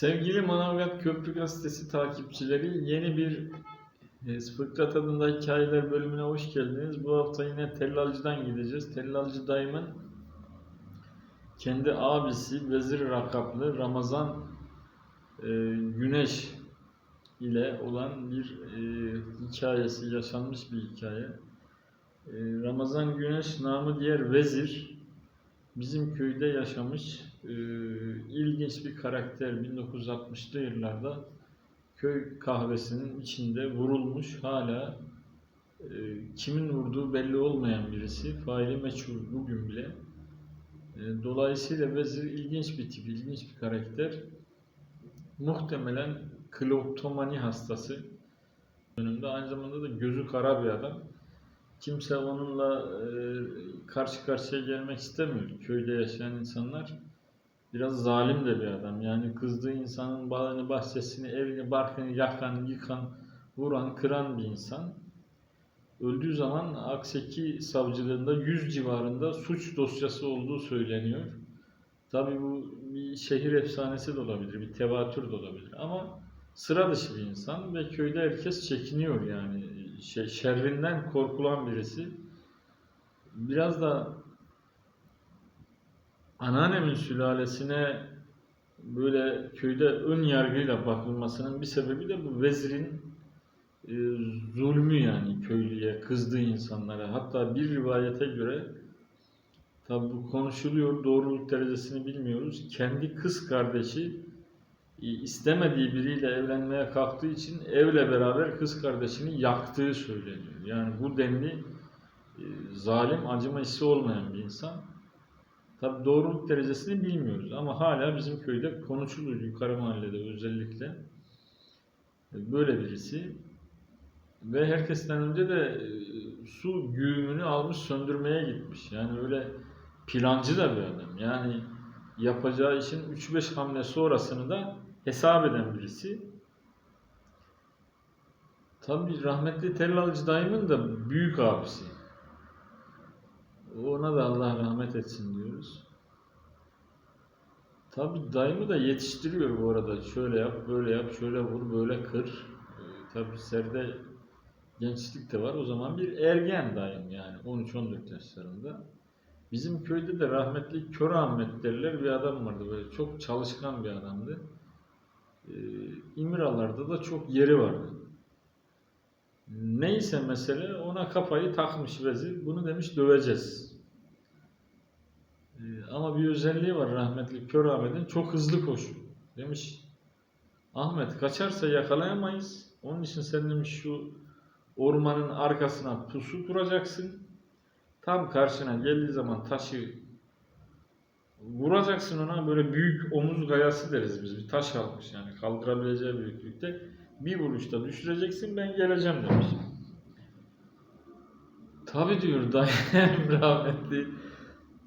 Sevgili Manavgat Köprü Gazetesi takipçileri yeni bir e, Fıkrat adında hikayeler bölümüne hoş geldiniz. Bu hafta yine Tellalcı'dan gideceğiz. Tellalcı dayımın kendi abisi Vezir Rakaplı Ramazan e, Güneş ile olan bir e, hikayesi, yaşanmış bir hikaye. E, Ramazan Güneş namı diğer Vezir bizim köyde yaşamış e, ilginç bir karakter 1960'lı yıllarda köy kahvesinin içinde vurulmuş hala e, kimin vurduğu belli olmayan birisi faili meçhul bugün bile. E, dolayısıyla Vezir ilginç bir tip ilginç bir karakter. Muhtemelen kleptomani hastası. Dönemde aynı zamanda da gözü kara bir adam. Kimse onunla e, karşı karşıya gelmek istemiyor. Köyde yaşayan insanlar biraz zalim de bir adam. Yani kızdığı insanın bağını, bahçesini, evini, barkını yakan, yıkan, vuran, kıran bir insan. Öldüğü zaman Akseki savcılığında 100 civarında suç dosyası olduğu söyleniyor. Tabii bu bir şehir efsanesi de olabilir, bir tevatür de olabilir ama sıra dışı bir insan ve köyde herkes çekiniyor yani şey, şerrinden korkulan birisi. Biraz da anneannemin sülalesine böyle köyde ön yargıyla bakılmasının bir sebebi de bu vezirin e, zulmü yani köylüye, kızdığı insanlara. Hatta bir rivayete göre tabi bu konuşuluyor, doğruluk derecesini bilmiyoruz. Kendi kız kardeşi e, istemediği biriyle evlenmeye kalktığı için evle beraber kız kardeşini yaktığı söyleniyor. Yani bu denli e, zalim, acıma hissi olmayan bir insan. Tabi doğruluk derecesini bilmiyoruz ama hala bizim köyde konuşuluyor yukarı mahallede özellikle. E, Böyle birisi. Ve herkesten önce de e, su güğümünü almış söndürmeye gitmiş. Yani öyle plancı da bir adam. Yani yapacağı işin 3-5 hamle sonrasını da hesap eden birisi. Tabii rahmetli Tellalcı dayımın da büyük abisi. Ona da Allah rahmet etsin diyoruz. Tabii dayımı da yetiştiriyor bu arada. Şöyle yap, böyle yap, şöyle vur, böyle kır. Ee, tabii serde gençlik de var. O zaman bir ergen dayım yani 13-14 yaşlarında. Bizim köyde de rahmetli Kör Ahmet derler bir adam vardı böyle çok çalışkan bir adamdı. Ee, İmralarda da çok yeri vardı. Neyse mesele ona kafayı takmış vezir. Bunu demiş döveceğiz. Ee, ama bir özelliği var rahmetli Kör Ahmet'in çok hızlı koşuyor. Demiş Ahmet kaçarsa yakalayamayız. Onun için sen demiş şu ormanın arkasına pusu kuracaksın. Tam karşına geldiği zaman taşı vuracaksın ona böyle büyük omuz gayası deriz biz. Bir taş almış yani kaldırabileceği büyüklükte. Bir vuruşta düşüreceksin ben geleceğim demiş. Tabi diyor dayım rahmetli.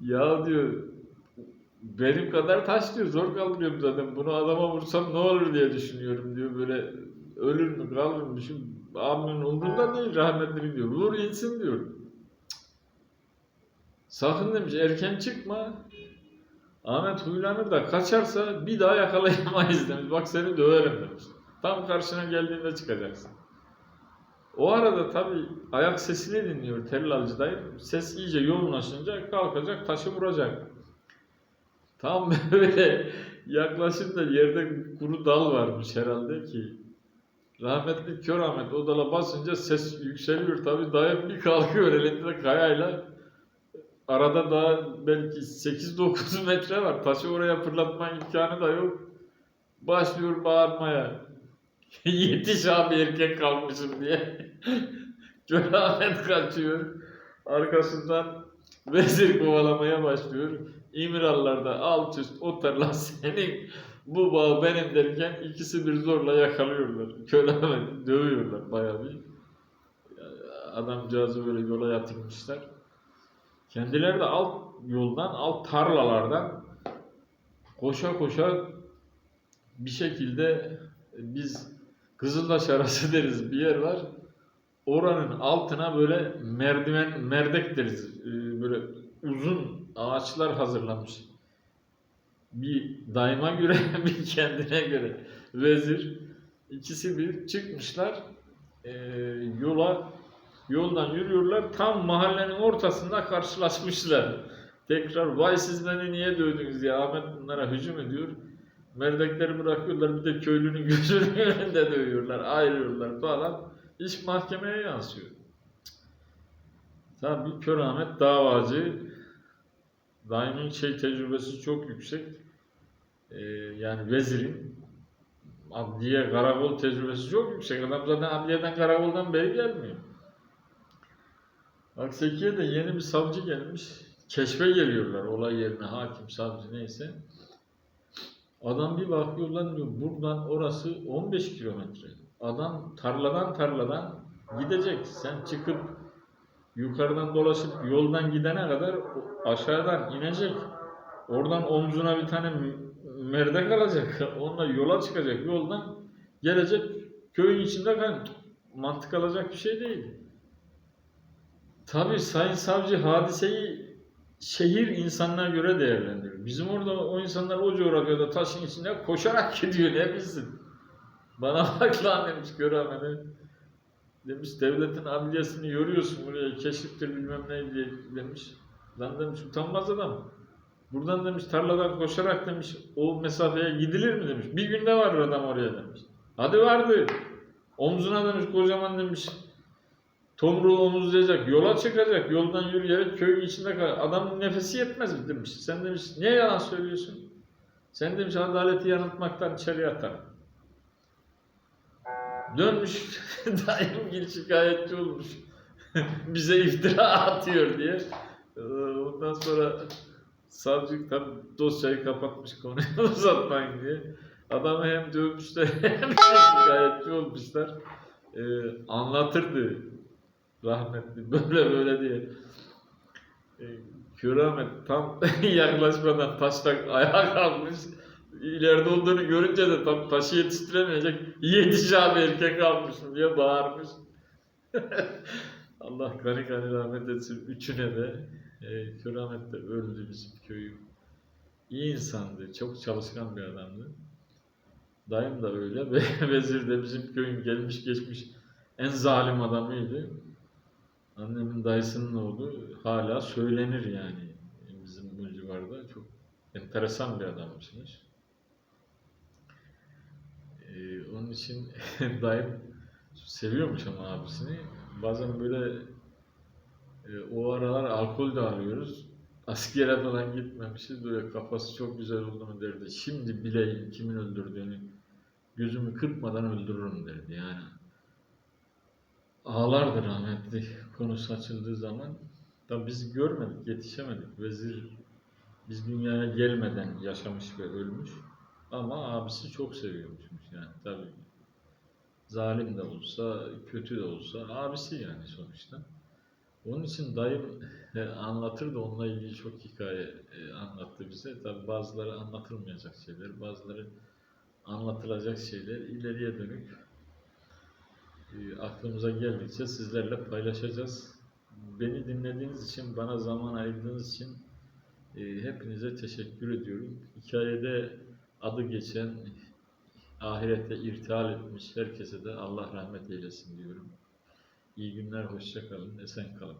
Ya diyor benim kadar taş diyor zor kaldırıyorum zaten. Bunu adama vursam ne olur diye düşünüyorum diyor. Böyle ölür mü kalır mı düşün. Abimin umurunda değil rahmetli diyor. Vur insin diyor. Sakın demiş erken çıkma. Ahmet huylanır da kaçarsa bir daha yakalayamayız demiş. Bak seni döverim demiş. Tam karşına geldiğinde çıkacaksın. O arada tabi ayak sesini dinliyor tellalcı dayı. Ses iyice yoğunlaşınca kalkacak taşı vuracak. Tam böyle yaklaşınca yerde kuru dal varmış herhalde ki. Rahmetli Kör Ahmet o dala basınca ses yükseliyor tabi dayı bir kalkıyor elinde kayayla. Arada daha belki 8-9 metre var. Taşı oraya fırlatma imkanı da yok. Başlıyor bağırmaya. Yetiş abi erkek kalmışım diye. Ahmet kaçıyor. Arkasından vezir kovalamaya başlıyor. İmrallar da alt üst o tarla senin bu bağ benim derken ikisi bir zorla yakalıyorlar. Ahmet'i dövüyorlar bayağı bir. Adamcağızı böyle yola yatırmışlar. Kendileri de alt yoldan, alt tarlalardan koşa koşa bir şekilde biz Kızıldaş arası deriz bir yer var. Oranın altına böyle merdiven, merdek deriz. Ee, Böyle uzun ağaçlar hazırlamış. bir daima göre bir kendine göre vezir. İkisi bir çıkmışlar e, yola yoldan yürüyorlar tam mahallenin ortasında karşılaşmışlar. Tekrar vay siz beni niye dövdünüz diye Ahmet bunlara hücum ediyor. Merdekleri bırakıyorlar bir de köylünün gözünün önünde dövüyorlar, ayırıyorlar falan. İş mahkemeye yansıyor. Tabii Kör Ahmet davacı. Daim'in şey tecrübesi çok yüksek. Ee, yani vezirin adliye karakol tecrübesi çok yüksek. Adam zaten adliyeden karakoldan beri gelmiyor. Akseki'ye de yeni bir savcı gelmiş. Keşfe geliyorlar olay yerine hakim, savcı neyse. Adam bir bakıyor lan diyor buradan orası 15 kilometre. Adam tarladan tarladan gidecek. Sen çıkıp yukarıdan dolaşıp yoldan gidene kadar aşağıdan inecek. Oradan omzuna bir tane merdek alacak. Onunla yola çıkacak. Yoldan gelecek köyün içinde kal. Mantık alacak bir şey değil. Tabii Sayın Savcı hadiseyi şehir insanına göre değerlendiriyor. Bizim orada o insanlar o coğrafyada taşın içinde koşarak gidiyor ne bilsin. Bana bak lan demiş göremedi. Demiş devletin adliyesini yoruyorsun buraya keşiftir bilmem ne diye demiş. Lan demiş utanmaz adam. Buradan demiş tarladan koşarak demiş o mesafeye gidilir mi demiş. Bir günde varır adam oraya demiş. Hadi vardı. Omzuna demiş kocaman demiş Tomruğu omuzlayacak, yola çıkacak, yoldan yürüyerek köyün içinde kal. Adamın nefesi yetmez mi demiş. Sen demiş, niye yalan söylüyorsun? Sen demiş adaleti yanıltmaktan içeriye atar. Dönmüş, daim gil şikayetçi olmuş. Bize iftira atıyor diye. Ondan sonra savcı tabi dosyayı kapatmış konuyu uzatmayın diye. Adamı hem dövmüşler hem şikayetçi olmuşlar. Ee, anlatırdı rahmetli böyle böyle diye. E, Kör Ahmet tam yaklaşmadan taştan ayağa kalkmış. İleride olduğunu görünce de tam taşı yetiştiremeyecek. Yetiş abi erkek almışım diye bağırmış. Allah gani gani rahmet etsin üçüne de. E, Kör Ahmet de öldü bizim köyü. İyi insandı, çok çalışkan bir adamdı. Dayım da öyle ve vezir de bizim köyün gelmiş geçmiş en zalim adamıydı. Annemin dayısının oğlu hala söylenir yani bizim bu civarda. Çok enteresan bir adammışmış. Ee, onun için dayım seviyormuş ama abisini. Bazen böyle e, o aralar alkol de alıyoruz. Askere falan gitmemişiz. Böyle kafası çok güzel oldu mu derdi. Şimdi bileyim kimin öldürdüğünü gözümü kırpmadan öldürürüm derdi yani. Ağlardı rahmetli konusu açıldığı zaman. Tabi biz görmedik, yetişemedik. Vezir biz dünyaya gelmeden yaşamış ve ölmüş. Ama abisi çok seviyormuşmuş yani tabi. Zalim de olsa, kötü de olsa abisi yani sonuçta. Onun için dayım e, anlatırdı, onunla ilgili çok hikaye e, anlattı bize. Tabi bazıları anlatılmayacak şeyler, bazıları anlatılacak şeyler ileriye dönük aklımıza geldikçe sizlerle paylaşacağız. Beni dinlediğiniz için, bana zaman ayırdığınız için e, hepinize teşekkür ediyorum. Hikayede adı geçen, ahirette irtihal etmiş herkese de Allah rahmet eylesin diyorum. İyi günler, hoşça kalın, esen kalın.